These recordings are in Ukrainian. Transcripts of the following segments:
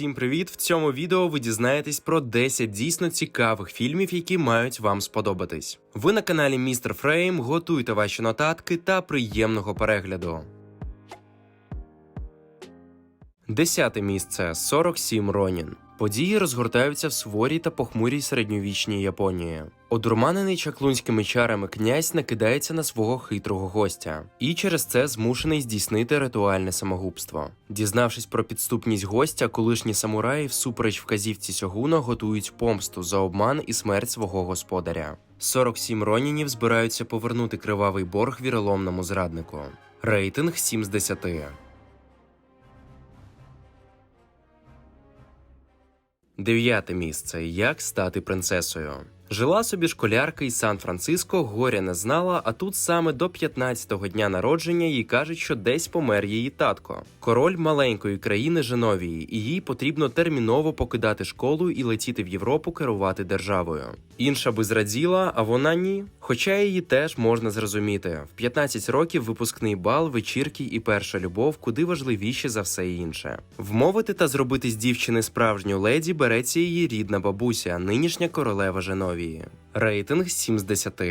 Всім привіт! В цьому відео ви дізнаєтесь про 10 дійсно цікавих фільмів, які мають вам сподобатись. Ви на каналі Містер Фрейм, готуйте ваші нотатки та приємного перегляду. Десяте місце 47 Ронін. Події розгортаються в суворій та похмурій середньовічній Японії. Одурманений чаклунськими чарами князь накидається на свого хитрого гостя, і через це змушений здійснити ритуальне самогубство. Дізнавшись про підступність гостя, колишні самураї всупереч вказівці сьогуна готують помсту за обман і смерть свого господаря. 47 ронінів збираються повернути кривавий борг віроломному зраднику. Рейтинг 7 з 10. Дев'яте місце. Як стати принцесою. Жила собі школярка із Сан-Франциско, горя не знала, а тут саме до 15-го дня народження їй кажуть, що десь помер її татко. Король маленької країни Женовії, і їй потрібно терміново покидати школу і летіти в Європу керувати державою. Інша би зраділа, а вона ні. Хоча її теж можна зрозуміти. В 15 років випускний бал, вечірки і перша любов куди важливіші за все інше. Вмовити та зробити з дівчини справжню леді береться її рідна бабуся, нинішня королева Женовії. Рейтинг 7 з 10.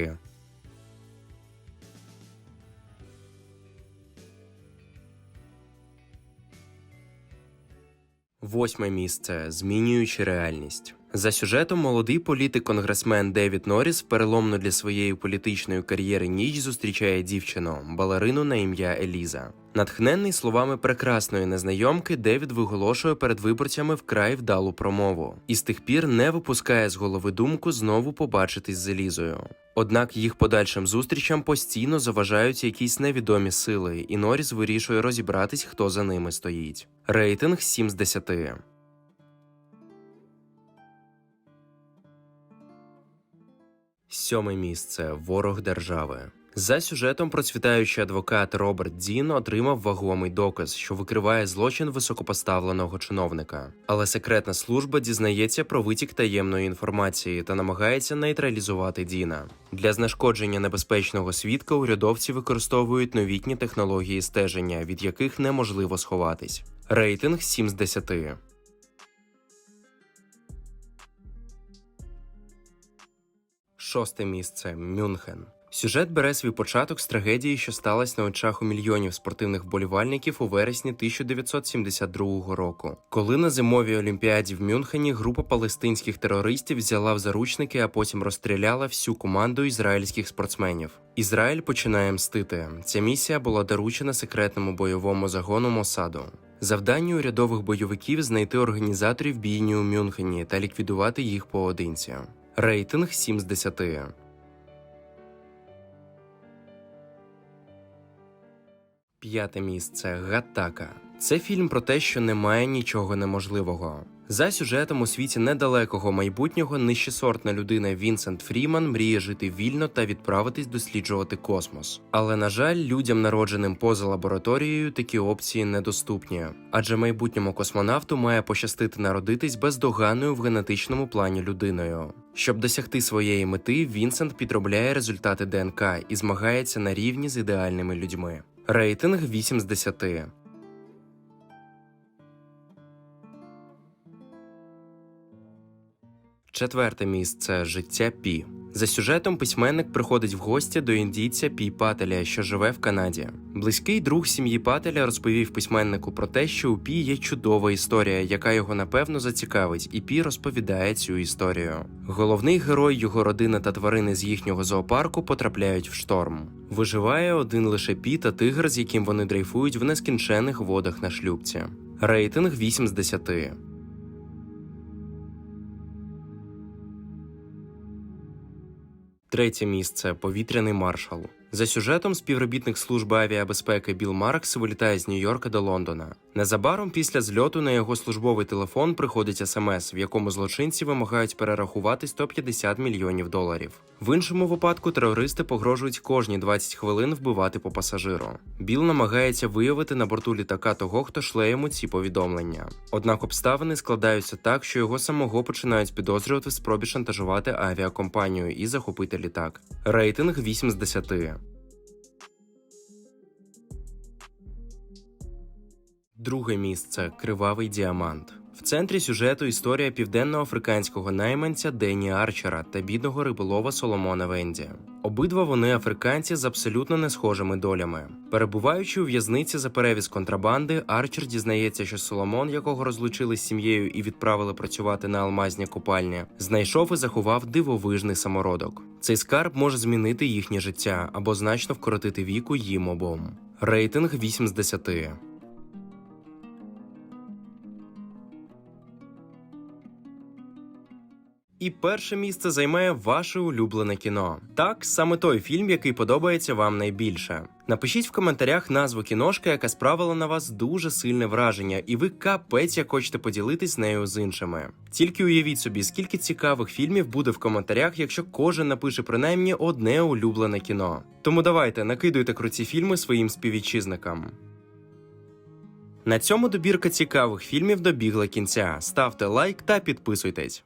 Восьме місце. Змінюючи реальність. За сюжетом молодий політик-конгресмен Девід Норріс в переломну для своєї політичної кар'єри ніч зустрічає дівчину, балерину на ім'я Еліза. Натхненний словами прекрасної незнайомки, Девід виголошує перед виборцями вкрай вдалу промову і з тих пір не випускає з голови думку знову побачитись з Елізою. Однак їх подальшим зустрічам постійно заважають якісь невідомі сили, і Норріс вирішує розібратись, хто за ними стоїть. Рейтинг 7 з 10. Сьоме місце ворог держави. За сюжетом процвітаючий адвокат Роберт Дін отримав вагомий доказ, що викриває злочин високопоставленого чиновника. Але секретна служба дізнається про витік таємної інформації та намагається нейтралізувати Діна. Для знешкодження небезпечного свідка урядовці використовують новітні технології стеження, від яких неможливо сховатись. Рейтинг 7 з 10. Шосте місце Мюнхен. Сюжет бере свій початок з трагедії, що сталася на очах у мільйонів спортивних вболівальників у вересні 1972 року, коли на зимовій олімпіаді в Мюнхені група палестинських терористів взяла в заручники, а потім розстріляла всю команду ізраїльських спортсменів. Ізраїль починає мстити. Ця місія була доручена секретному бойовому загону Мосаду. Завдання урядових бойовиків знайти організаторів бійні у Мюнхені та ліквідувати їх поодинці. Рейтинг 7 з 10. П'яте місце Гатака. Це фільм про те, що немає нічого неможливого. За сюжетом у світі недалекого майбутнього нижчесортна людина Вінсент Фріман мріє жити вільно та відправитись досліджувати космос. Але на жаль, людям, народженим поза лабораторією, такі опції недоступні, адже майбутньому космонавту має пощастити народитись бездоганною в генетичному плані людиною. Щоб досягти своєї мети, Вінсент підробляє результати ДНК і змагається на рівні з ідеальними людьми. Рейтинг 8 з 10. Четверте місце життя Пі. За сюжетом письменник приходить в гості до індійця Пі Пателя, що живе в Канаді. Близький друг сім'ї Пателя розповів письменнику про те, що у Пі є чудова історія, яка його напевно зацікавить, і Пі розповідає цю історію. Головний герой, його родина та тварини з їхнього зоопарку потрапляють в шторм. Виживає один лише Пі та тигр, з яким вони дрейфують в нескінчених водах на шлюбці. Рейтинг 8 з 10. Третє місце повітряний маршал. За сюжетом співробітник служби авіабезпеки Біл Маркс вилітає з Нью-Йорка до Лондона. Незабаром після зльоту на його службовий телефон приходить смс, в якому злочинці вимагають перерахувати 150 мільйонів доларів. В іншому випадку терористи погрожують кожні 20 хвилин вбивати по пасажиру. Біл намагається виявити на борту літака того, хто шле йому ці повідомлення. Однак обставини складаються так, що його самого починають підозрювати в спробі шантажувати авіакомпанію і захопити літак. Рейтинг 8 з 10. Друге місце Кривавий діамант. В центрі сюжету історія південноафриканського найманця Дені Арчера та бідного риболова Соломона Венді. Обидва вони африканці з абсолютно не схожими долями. Перебуваючи у в'язниці за перевіз контрабанди, Арчер дізнається, що Соломон, якого розлучили з сім'єю і відправили працювати на алмазній купальні, знайшов і заховав дивовижний самородок. Цей скарб може змінити їхнє життя або значно вкоротити віку їм обом. Рейтинг 8 з 10. І перше місце займає ваше улюблене кіно. Так, саме той фільм, який подобається вам найбільше. Напишіть в коментарях назву кіношки, яка справила на вас дуже сильне враження, і ви капець як хочете поділитись нею з іншими. Тільки уявіть собі, скільки цікавих фільмів буде в коментарях, якщо кожен напише принаймні одне улюблене кіно. Тому давайте накидуйте круті фільми своїм співвітчизникам. На цьому добірка цікавих фільмів добігла кінця. Ставте лайк та підписуйтесь.